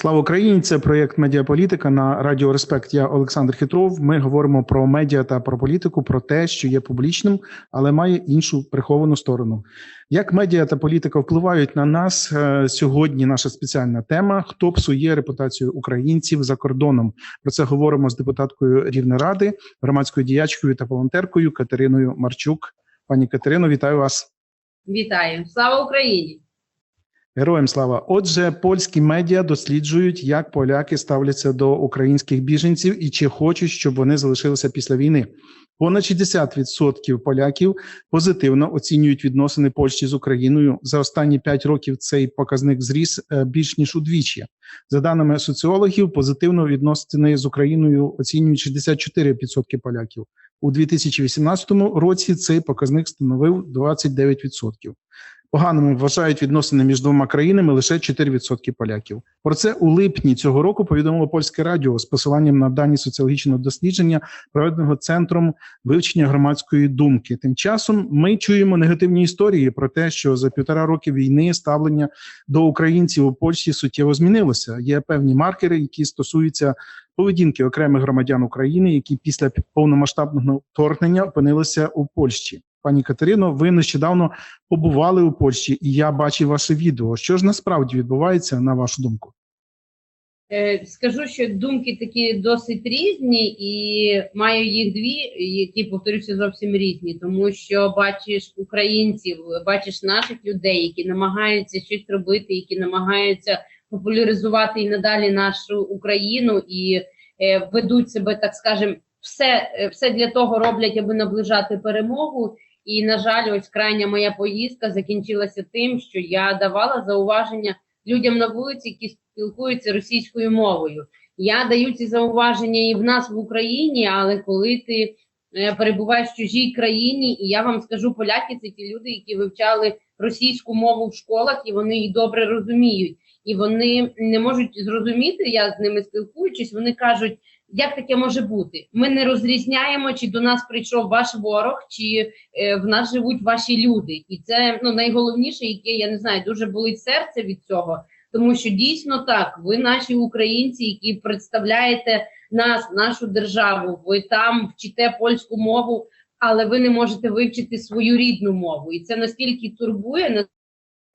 Слава Україні! Це проєкт Медіаполітика на Радіо Респект. Я Олександр Хитров. Ми говоримо про медіа та про політику, про те, що є публічним, але має іншу приховану сторону. Як медіа та політика впливають на нас Е, сьогодні? Наша спеціальна тема: хто псує репутацію українців за кордоном? Про це говоримо з депутаткою Рівнеради, громадською діячкою та волонтеркою Катериною Марчук. Пані Катерино, вітаю вас. Вітаю! Слава Україні! Героям слава. Отже, польські медіа досліджують, як поляки ставляться до українських біженців і чи хочуть, щоб вони залишилися після війни. Понад 60% поляків позитивно оцінюють відносини Польщі з Україною. За останні 5 років цей показник зріс е, більш ніж удвічі. За даними соціологів, позитивно відносини з Україною оцінюють 64% поляків. У 2018 році цей показник становив 29%. Поганими вважають відносини між двома країнами лише 4% поляків. Про це у липні цього року повідомило польське радіо з посиланням на дані соціологічного дослідження, проведеного центром вивчення громадської думки. Тим часом ми чуємо негативні історії про те, що за півтора роки війни ставлення до українців у Польщі суттєво змінилося. Є певні маркери, які стосуються поведінки окремих громадян України, які після повномасштабного вторгнення опинилися у Польщі. Пані Катерино, ви нещодавно побували у Польщі, і я бачив ваше відео. Що ж насправді відбувається, на вашу думку? Е, Скажу, що думки такі досить різні, і маю їх дві, які повторюся зовсім різні, тому що бачиш українців, бачиш наших людей, які намагаються щось робити, які намагаються популяризувати і надалі нашу Україну і е, ведуть себе, так скажем, все, е, все для того роблять, аби наближати перемогу. І на жаль, ось крайня моя поїздка закінчилася тим, що я давала зауваження людям на вулиці, які спілкуються російською мовою. Я даю ці зауваження і в нас в Україні, але коли ти е, перебуваєш в чужій країні, і я вам скажу, поляки це ті люди, які вивчали російську мову в школах, і вони її добре розуміють. І вони не можуть зрозуміти, я з ними спілкуючись, вони кажуть, як таке може бути? Ми не розрізняємо, чи до нас прийшов ваш ворог, чи е, в нас живуть ваші люди. І це ну найголовніше, яке я не знаю, дуже болить серце від цього. Тому що дійсно так, ви наші українці, які представляєте нас, нашу державу, ви там вчите польську мову, але ви не можете вивчити свою рідну мову. І це настільки турбує,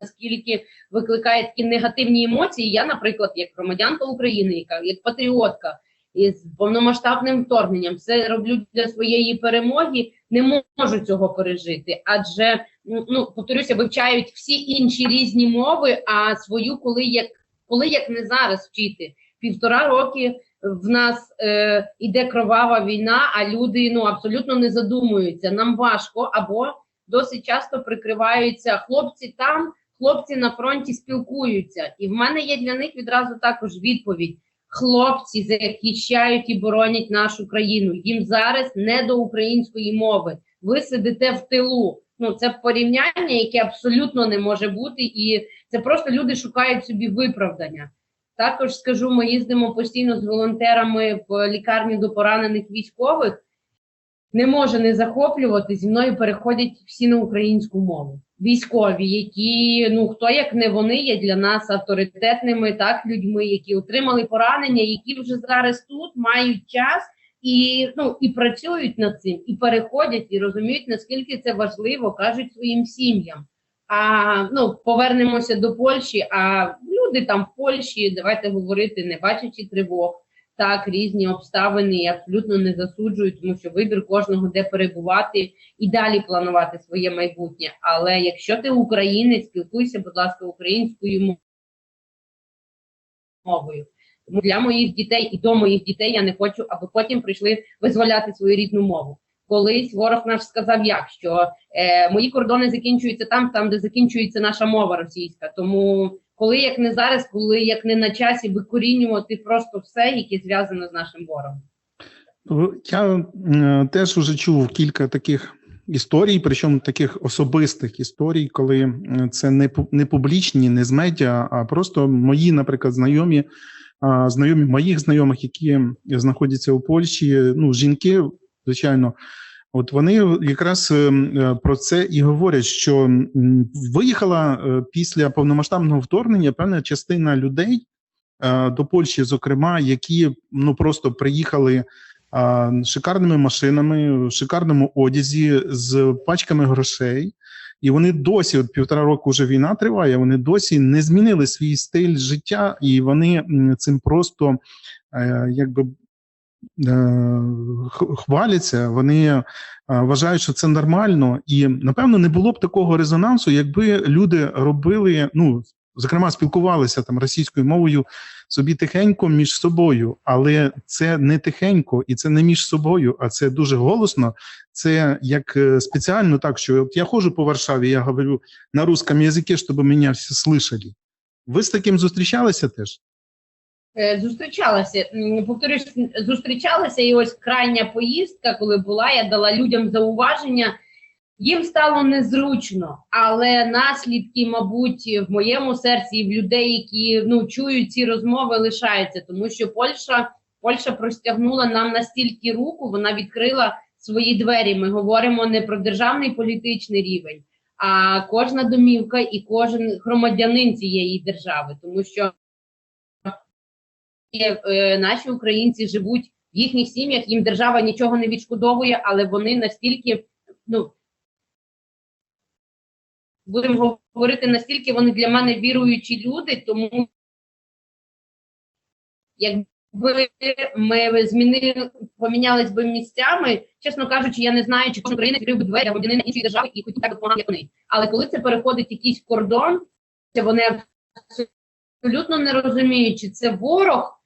наскільки викликає такі негативні емоції. Я, наприклад, як громадянка України, яка як патріотка із повномасштабним вторгненням, все роблю для своєї перемоги, не можу цього пережити, адже ну повторюся, вивчають всі інші різні мови. А свою, коли як коли як не зараз вчити півтора роки. В нас е, іде кровава війна, а люди ну абсолютно не задумуються. Нам важко або досить часто прикриваються хлопці там, хлопці на фронті спілкуються, і в мене є для них відразу також відповідь: хлопці захищають і боронять нашу країну. Їм зараз не до української мови. Ви сидите в тилу. Ну це порівняння, яке абсолютно не може бути, і це просто люди шукають собі виправдання. Також скажу, ми їздимо постійно з волонтерами в лікарні до поранених військових. Не може не захоплювати зі мною переходять всі на українську мову. Військові, які ну хто як не вони є для нас авторитетними, так людьми, які отримали поранення, які вже зараз тут мають час і ну і працюють над цим, і переходять, і розуміють наскільки це важливо, кажуть своїм сім'ям. А ну повернемося до Польщі. А люди там в Польщі, давайте говорити, не бачачи тривог, так різні обставини і абсолютно не засуджують, тому що вибір кожного де перебувати і далі планувати своє майбутнє. Але якщо ти українець, спілкуйся, будь ласка, українською мовою. Тому для моїх дітей і до моїх дітей я не хочу, аби потім прийшли визволяти свою рідну мову. Колись ворог наш сказав, як що е, мої кордони закінчуються там, там де закінчується наша мова російська. Тому коли як не зараз, коли як не на часі викорінювати просто все, яке зв'язано з нашим ворогом. Я е, теж вже чув кілька таких історій, причому таких особистих історій, коли е, це не не публічні, не з медіа, а просто мої, наприклад, знайомі, знайомі моїх знайомих, які знаходяться у Польщі. Ну, жінки, звичайно. От вони якраз е, про це і говорять, що виїхала е, після повномасштабного вторгнення певна частина людей е, до Польщі, зокрема, які ну просто приїхали шикарними машинами, в шикарному одязі з пачками грошей. І вони досі, от півтора року вже війна триває. Вони досі не змінили свій стиль життя, і вони цим просто е, якби е, хваляться. Вони е, вважають, що це нормально, і напевно не було б такого резонансу, якби люди робили, ну зокрема, спілкувалися там російською мовою собі тихенько між собою, але це не тихенько і це не між собою, а це дуже голосно. Це як е, спеціально так, що от я ходжу по Варшаві, я говорю на русском язике, щоб мене всі слышали. Ви з таким зустрічалися теж? Е, Зустрічалася, повторюсь, зустрічалася, і ось крайня поїздка, коли була, я дала людям зауваження. Їм стало незручно, але наслідки, мабуть, в моєму серці і в людей, які ну чують ці розмови, лишаються, тому що Польща, Польща простягнула нам настільки руку, вона відкрила свої двері. Ми говоримо не про державний політичний рівень, а кожна домівка і кожен громадянин цієї держави, тому що е, наші українці живуть в їхніх сім'ях, їм держава нічого не відшкодовує, але вони настільки, ну будемо говорити, настільки вони для мене віруючі люди, тому якби ми змінили, помінялись би місцями, чесно кажучи, я не знаю, чи кожен українець відкрив би двері громадянина іншої держави і хотів так допомагати, як вони. Але коли це переходить якийсь кордон, це вони абсолютно не розуміють, чи це ворог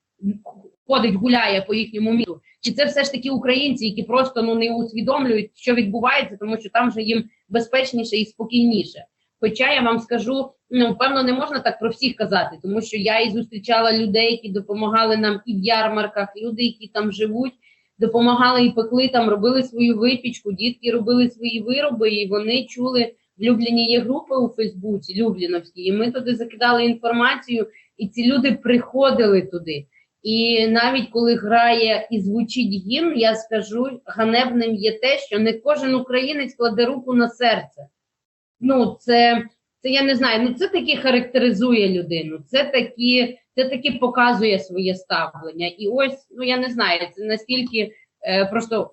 ходить, гуляє по їхньому місту, чи це все ж таки українці, які просто ну не усвідомлюють, що відбувається, тому що там вже їм безпечніше і спокійніше. Хоча я вам скажу, ну певно, не можна так про всіх казати, тому що я і зустрічала людей, які допомагали нам і в ярмарках, люди, які там живуть, допомагали і пекли там, робили свою випічку, дітки робили свої вироби, і вони чули влюблені є групи у Фейсбуці, Любліновські, і ми туди закидали інформацію, і ці люди приходили туди. І навіть коли грає і звучить гімн, я скажу, ганебним є те, що не кожен українець кладе руку на серце. Ну, це, це я не знаю, ну це таки характеризує людину, це таки, це таки показує своє ставлення. І ось, ну я не знаю, це настільки е, просто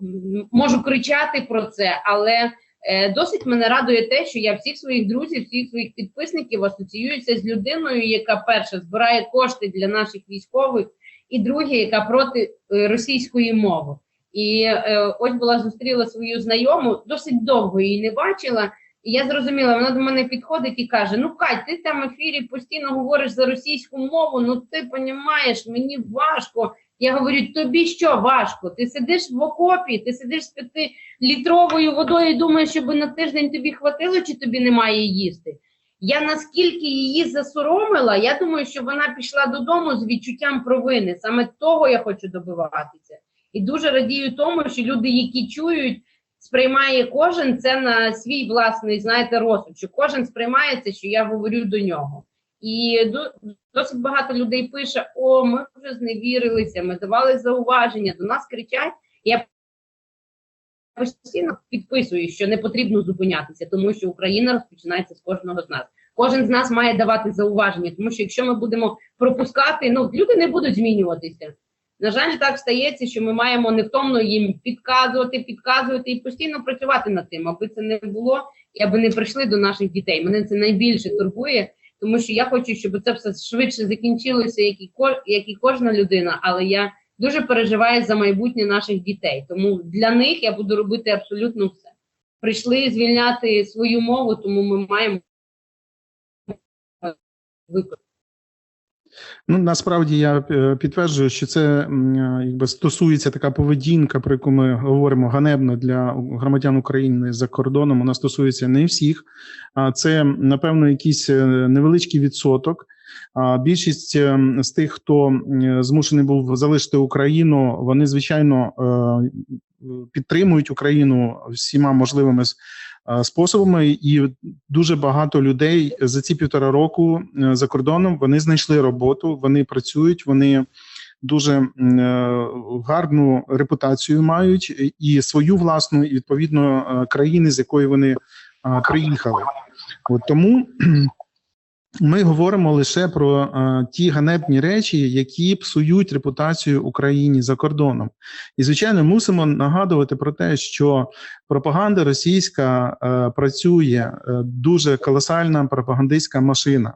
можу кричати про це, але е, досить мене радує те, що я всіх своїх друзів, всіх своїх підписників асоціююся з людиною, яка перша збирає кошти для наших військових, і друге, яка проти е, російської мови. І е, ось була зустріла свою знайому, досить довго її не бачила. І я зрозуміла, вона до мене підходить і каже: Ну, Кать, ти там в ефірі постійно говориш за російську мову, ну ти розумієш, мені важко. Я говорю, тобі що важко? Ти сидиш в окопі, ти сидиш з п'ятилітровою водою і думаєш, щоб на тиждень тобі хватило, чи тобі немає їсти. Я наскільки її засоромила, я думаю, що вона пішла додому з відчуттям провини. Саме того я хочу добиватися. І дуже радію тому, що люди, які чують, сприймає кожен це на свій власний, знаєте, розсуд, що кожен сприймає це, що я говорю до нього. І досить багато людей пише: О, ми вже зневірилися, ми давали зауваження, до нас кричать. Я постійно підписую, що не потрібно зупинятися, тому що Україна розпочинається з кожного з нас. Кожен з нас має давати зауваження, тому що якщо ми будемо пропускати, ну люди не будуть змінюватися. На жаль, так стається, що ми маємо невтомно їм підказувати, підказувати і постійно працювати над тим, аби це не було і аби не прийшли до наших дітей. Мене це найбільше турбує, тому що я хочу, щоб це все швидше закінчилося, як і як і кожна людина, але я дуже переживаю за майбутнє наших дітей. Тому для них я буду робити абсолютно все. Прийшли звільняти свою мову, тому ми маємо виконати. Ну насправді я е, підтверджую, що це е, якби стосується така поведінка, про яку ми говоримо ганебно для громадян України за кордоном. Вона стосується не всіх, а це напевно якийсь е, невеличкий відсоток. Більшість з тих, хто змушений був залишити Україну, вони звичайно підтримують Україну всіма можливими способами, і дуже багато людей за ці півтора року е, за кордоном вони знайшли роботу, вони працюють, вони дуже е, гарну репутацію мають і- свою власну, і відповідно е, країни, з якої вони приїхали. От тому ми говоримо лише про е, ті ганебні речі, які псують репутацію Україні за кордоном. І звичайно, мусимо нагадувати про те, що пропаганда російська е, працює е, дуже колосальна пропагандистська машина.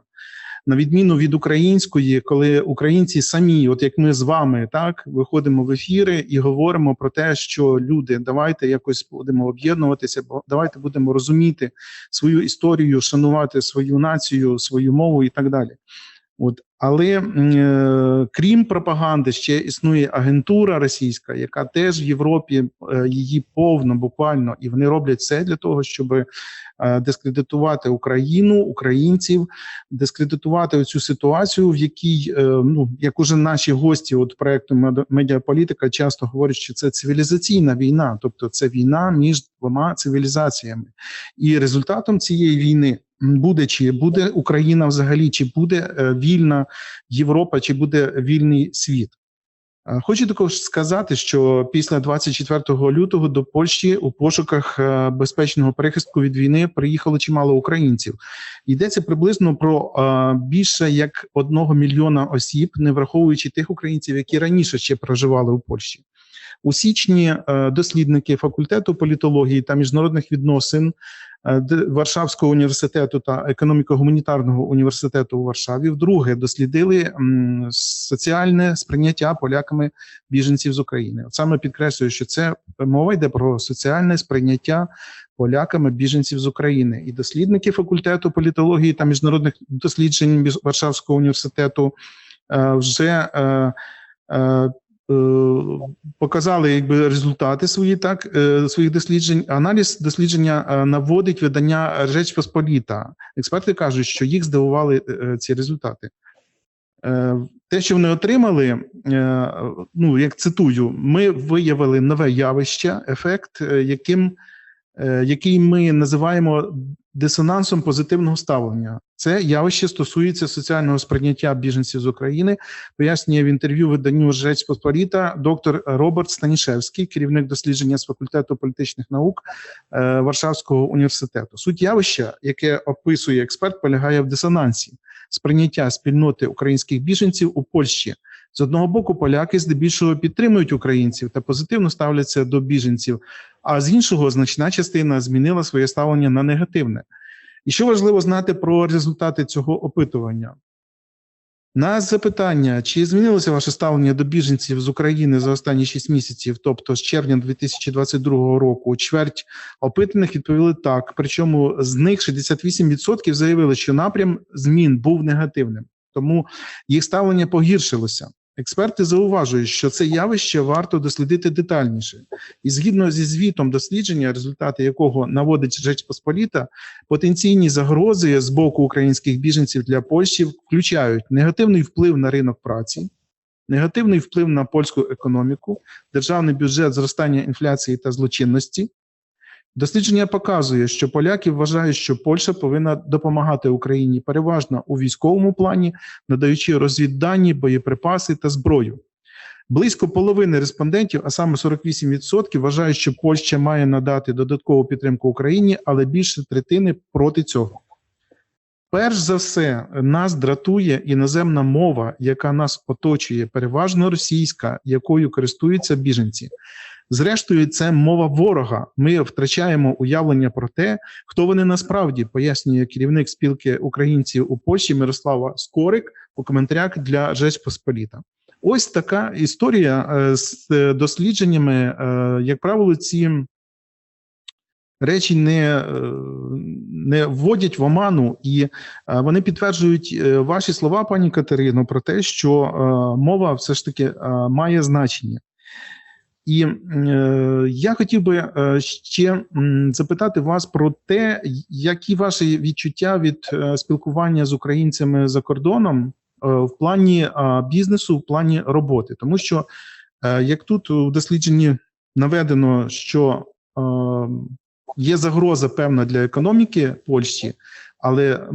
На відміну від української, коли українці самі, от як ми з вами, так виходимо в ефіри і говоримо про те, що люди, давайте якось будемо об'єднуватися, бо давайте будемо розуміти свою історію, шанувати свою націю, свою мову і так далі. От, але е, крім пропаганди, ще існує агентура російська, яка теж в Європі е, її повно буквально, і вони роблять все для того, щоб е, дискредитувати Україну, українців, дискредитувати цю ситуацію, в якій е, ну як уже наші гості, от проекту «Меде- медіаполітика, часто говорять, що це цивілізаційна війна, тобто це війна між двома цивілізаціями, і результатом цієї війни буде чи буде Україна взагалі, чи буде е, вільна Європа, чи буде вільний світ. Е, Хочу також сказати, що після 24 лютого до Польщі у пошуках е, безпечного прихистку від війни приїхало чимало українців. Йдеться приблизно про більше як одного мільйона осіб, не враховуючи тих українців, які раніше ще проживали у Польщі. У січні дослідники факультету політології та міжнародних відносин Варшавського університету та економіко-гуманітарного університету у Варшаві вдруге дослідили соціальне сприйняття поляками біженців з України. От саме підкреслюю, що це мова йде про соціальне сприйняття поляками біженців з України. І дослідники факультету політології та міжнародних досліджень Варшавського університету е, вже е, е, е, показали якби результати свої так е, своїх досліджень. Аналіз дослідження е, наводить видання Реч Посполіта. Експерти кажуть, що їх здивували е, ці результати. Е, Те, що вони отримали, е, ну як цитую, ми виявили нове явище, ефект, е, яким е, який ми називаємо дисонансом позитивного ставлення. Це явище стосується соціального сприйняття біженців з України. Пояснює в інтерв'ю виданню Жрець Посполіта доктор Роберт Станішевський, керівник дослідження з факультету політичних наук е, Варшавського університету. Суть явища, яке описує експерт, полягає в дисонансі сприйняття спільноти українських біженців у Польщі. З одного боку, поляки здебільшого підтримують українців та позитивно ставляться до біженців, а з іншого, значна частина змінила своє ставлення на негативне. І що важливо знати про результати цього опитування? На запитання, чи змінилося ваше ставлення до біженців з України за останні 6 місяців, тобто з червня 2022 року, чверть опитаних відповіли так. Причому з них 68% заявили, що напрям змін був негативним, тому їх ставлення погіршилося. Експерти зауважують, що це явище варто дослідити детальніше, і згідно зі звітом дослідження, результати якого наводить Реч Посполіта, потенційні загрози з боку українських біженців для Польщі включають негативний вплив на ринок праці, негативний вплив на польську економіку, державний бюджет, зростання інфляції та злочинності. Дослідження показує, що поляки вважають, що Польща повинна допомагати Україні переважно у військовому плані, надаючи розвіддані, боєприпаси та зброю. Близько половини респондентів, а саме 48%, вважають, що Польща має надати додаткову підтримку Україні, але більше третини проти цього. Перш за все, нас дратує іноземна мова, яка нас оточує, переважно російська, якою користуються біженці. Зрештою, це мова ворога. Ми втрачаємо уявлення про те, хто вони насправді пояснює керівник спілки українців у Польщі Мирослава Скорик у коментарях для Жеч Посполіта. Ось така історія е, з е, дослідженнями. Е, Як правило, ці речі не, е, не вводять в оману, і е, вони підтверджують е, ваші слова, пані Катерино, про те, що мова все ж таки має значення. І е, я хотів би ще запитати вас про те, які ваші відчуття від спілкування з українцями за кордоном в плані бізнесу, в плані роботи, тому що як тут у дослідженні наведено, що є загроза певна для економіки Польщі, але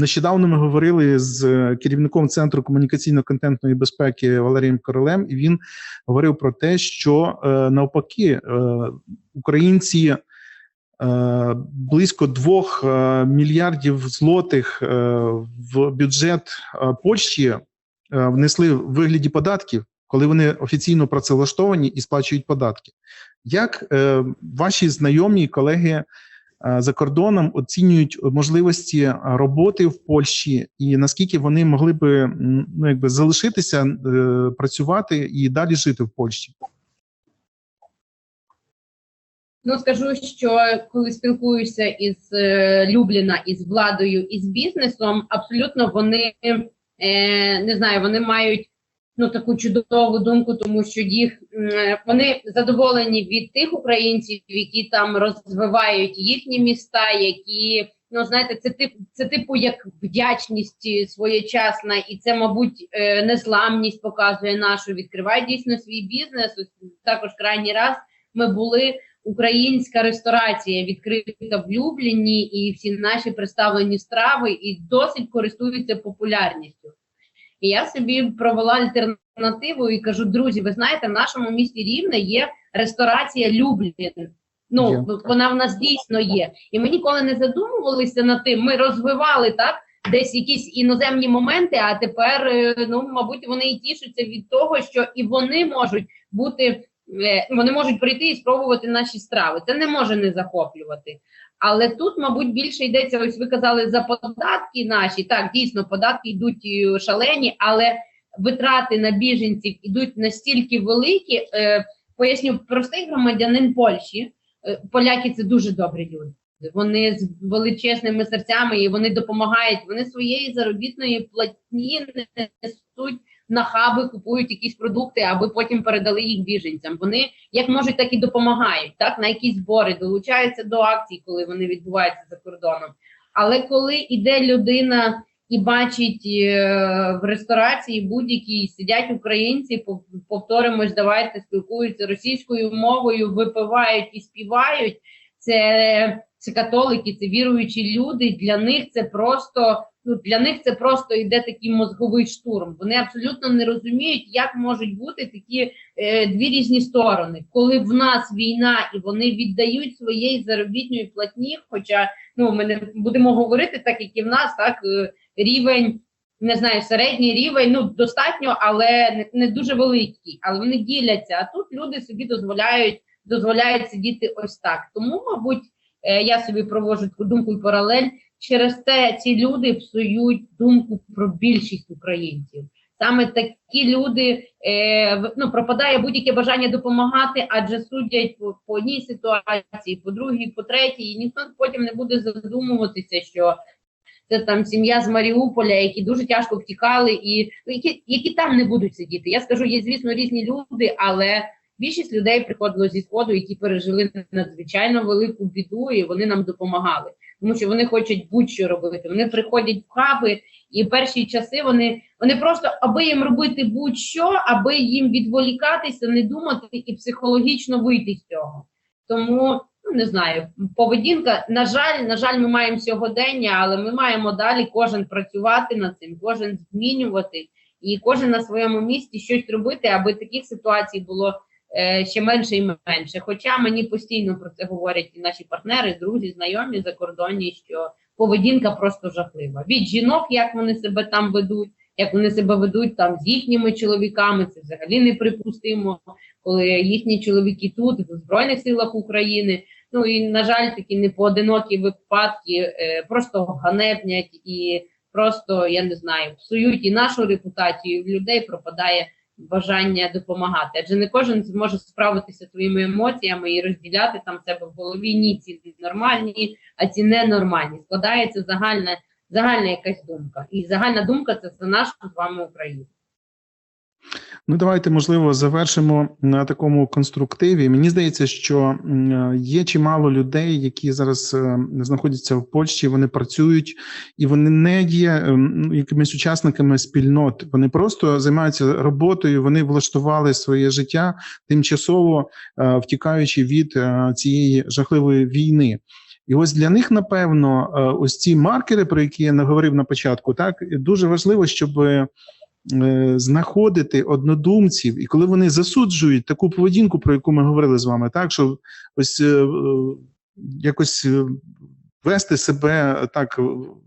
нещодавно ми говорили з керівником центру комунікаційно-контентної безпеки Валерієм Королем, і він говорив про те, що е, навпаки е, українці е, близько 2 е, мільярдів злотих е, в бюджет е, Польщі е, внесли в вигляді податків, коли вони офіційно працевлаштовані і сплачують податки. Як е, ваші знайомі колеги е, за кордоном оцінюють можливості роботи в Польщі, і наскільки вони могли би ну, якби залишитися, е, працювати і далі жити в Польщі? Ну скажу, що коли спілкуюся із е, Любліна, із владою, із бізнесом, абсолютно вони е, не знаю, вони мають ну таку чудову думку, тому що їх вони задоволені від тих українців, які там розвивають їхні міста, які ну знаєте, це тип це типу як вдячність своєчасна, і це, мабуть, е, незламність показує нашу. Відкриває дійсно свій бізнес. Ось також крайній раз ми були українська ресторація відкрита в Любліні, і всі наші представлені страви і досить користуються популярністю. І я собі провела альтернативу і кажу: друзі, ви знаєте, в нашому місті Рівне є ресторація Люблін. Ну Є. вона в нас дійсно є. І ми ніколи не задумувалися над тим. Ми розвивали так десь якісь іноземні моменти, а тепер, е, ну мабуть, вони і тішаться від того, що і вони можуть бути, е, вони можуть прийти і спробувати наші страви. Це не може не захоплювати. Але тут, мабуть, більше йдеться. Ось ви казали за податки наші. Так, дійсно, податки йдуть е, шалені, але витрати на біженців йдуть настільки великі. Е, поясню, простий громадянин Польщі. е, Поляки це дуже добрі люди. Вони з величезними серцями і вони допомагають. Вони своєї заробітної платні несуть на хаби, купують якісь продукти, аби потім передали їх біженцям. Вони як можуть, так і допомагають. Так на якісь збори долучаються до акцій, коли вони відбуваються за кордоном. Але коли іде людина і бачить е, в ресторації будь-якій сидять українці, пов- повторимось, давайте спілкуються російською мовою, випивають і співають. Це, це католики, це віруючі люди. Для них це просто ну для них це просто йде такий мозговий штурм. Вони абсолютно не розуміють, як можуть бути такі е, дві різні сторони, коли в нас війна і вони віддають своєї заробітної платні. Хоча ну ми не будемо говорити, так як і в нас, так е, рівень. Не знаю, середній рівень, ну достатньо, але не, не дуже великий. Але вони діляться. А тут люди собі дозволяють дозволяють сидіти ось так. Тому, мабуть, я собі проводжу таку думку паралель. Через те ці люди псують думку про більшість українців. Саме такі люди е, ну, пропадає будь-яке бажання допомагати, адже судять по, по одній ситуації, по другій, по третій, і ніхто потім не буде задумуватися, що це там сім'я з Маріуполя, які дуже тяжко втікали, і ну, які, які там не будуть сидіти. Я скажу, є звісно різні люди, але більшість людей приходило зі сходу, які пережили надзвичайно велику біду, і вони нам допомагали, тому що вони хочуть будь-що робити. Вони приходять в хаби, і перші часи вони, вони просто аби їм робити будь-що, аби їм відволікатися, не думати і психологічно вийти з цього. Тому ну не знаю, поведінка. На жаль, на жаль, ми маємо сьогодення, але ми маємо далі кожен працювати над цим, кожен змінювати і кожен на своєму місці щось робити, аби таких ситуацій було ще менше і менше. Хоча мені постійно про це говорять і наші партнери, друзі, знайомі закордонні, що поведінка просто жахлива. Від жінок, як вони себе там ведуть, як вони себе ведуть там з їхніми чоловіками, це взагалі неприпустимо, коли їхні чоловіки тут в збройних силах України. Ну і на жаль, такі непоодинокі випадки е, просто ганебнять і просто я не знаю, псують і нашу репутацію. і В людей пропадає бажання допомагати. Адже не кожен зможе справитися своїми емоціями і розділяти там себе в голові. Ні, ці нормальні, а ці ненормальні. Складається загальна, загальна якась думка. І загальна думка це за нашу з вами Україну. Ну, давайте, можливо, завершимо на такому конструктиві. Мені здається, що є чимало людей, які зараз е, знаходяться в Польщі, вони працюють і вони не є ем, ну, якимись учасниками спільнот. Вони просто займаються роботою, вони влаштували своє життя тимчасово е, втікаючи від е, цієї жахливої війни. І ось для них, напевно, е, ось ці маркери, про які я наговорив на початку, так дуже важливо, щоб е, знаходити однодумців, і коли вони засуджують таку поведінку, про яку ми говорили з вами, так що ось е, е, якось е, вести себе так е,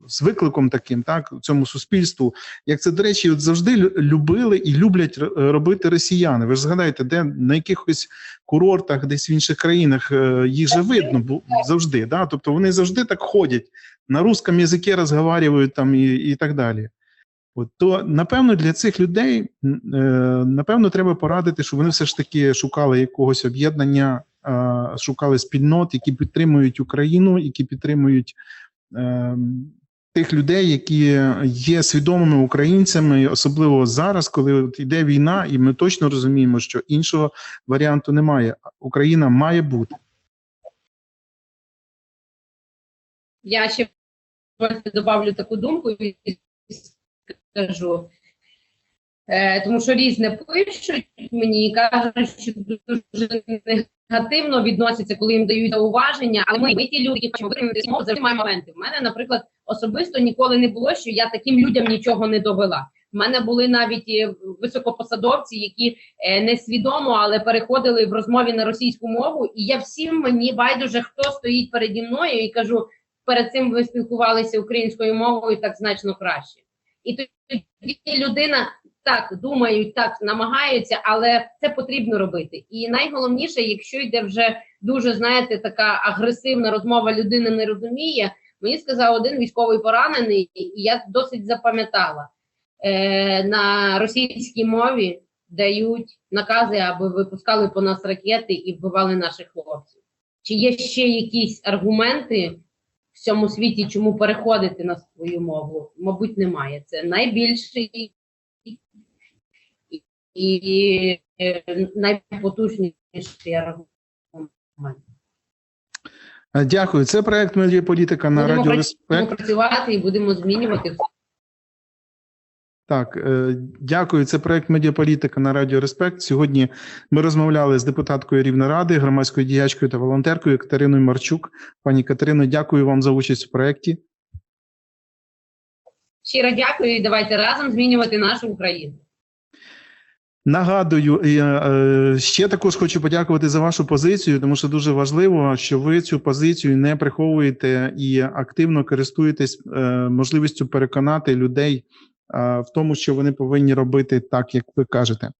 з викликом таким, так цьому суспільству. Як це, до речі, от завжди любили і люблять робити росіяни. Ви ж згадаєте, де на якихось курортах, десь в інших країнах е, їх же видно завжди. Да? Тобто вони завжди так ходять на русском язикі розговорюють там і, і так далі. От, то напевно для цих людей е, напевно треба порадити, щоб вони все ж таки шукали якогось об'єднання, е, шукали спільнот, які підтримують Україну, які підтримують е, тих людей, які є свідомими українцями, особливо зараз, коли от йде війна, і ми точно розуміємо, що іншого варіанту немає. Україна має бути. Я ще добавлю таку думку скажу. Е, тому що різне пишуть мені і кажуть, що дуже негативно відносяться, коли їм дають зауваження. Але ми, ми ті люди, які хочемо завжди маємо моменти. В мене, наприклад, особисто ніколи не було, що я таким людям нічого не довела. В мене були навіть е, високопосадовці, які е, несвідомо, але переходили в розмові на російську мову. І я всім мені байдуже, хто стоїть переді мною, і кажу: перед цим ви спілкувалися українською мовою так значно краще. І тоді людина так думають, так намагаються, але це потрібно робити. І найголовніше, якщо йде вже дуже знаєте, така агресивна розмова, людина не розуміє. Мені сказав один військовий поранений, і я досить запам'ятала е, на російській мові дають накази, аби випускали по нас ракети і вбивали наших хлопців. Чи є ще якісь аргументи в цьому світі, чому переходити на свою мову? Мабуть, немає. Це найбільший і, е, найпотужніший аргумент. Дякую. Це проект медіаполітика на Будемо радіо Респект. Будемо працювати і будемо змінювати Так, е, дякую. Це проект Медіаполітика на Радіо Респект. Сьогодні ми розмовляли з депутаткою Рівнеради, громадською діячкою та волонтеркою Катериною Марчук. Пані Катерино, дякую вам за участь у проєкті. Щиро дякую і давайте разом змінювати нашу Україну. Нагадую, е, ще також хочу подякувати за вашу позицію, тому що дуже важливо, що ви цю позицію не приховуєте і активно користуєтесь е, можливістю переконати людей е, в тому, що вони повинні робити так, як ви кажете.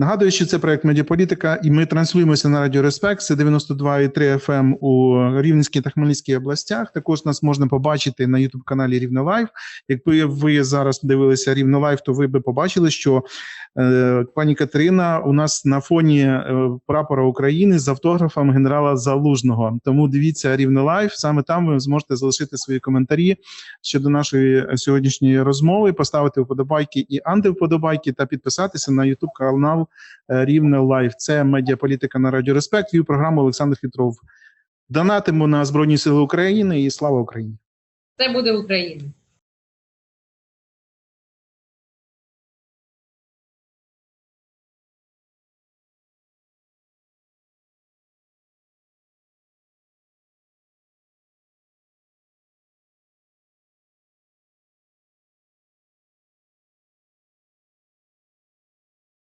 Нагадую, що це проект Медіаполітика, і ми транслюємося на Радіо Респект. Це 92,3 FM у Рівненській та Хмельницькій областях. Також нас можна побачити на Ютуб каналі Рівне Лайв. Якби ви зараз дивилися Рівне Лайв, то ви би побачили, що е, пані Катерина у нас на фоні е, прапора України з автографом генерала Залужного. Тому дивіться Рівне Лайв. Саме там ви зможете залишити свої коментарі щодо нашої сьогоднішньої розмови, поставити вподобайки і антивподобайки та підписатися на Ютуб канал е, Рівне Лайв. Це медіаполітика на Радіо Респект. Вів програму Олександр Хітров. Донатимо на Збройні Сили України і слава Україні! Це буде Україна.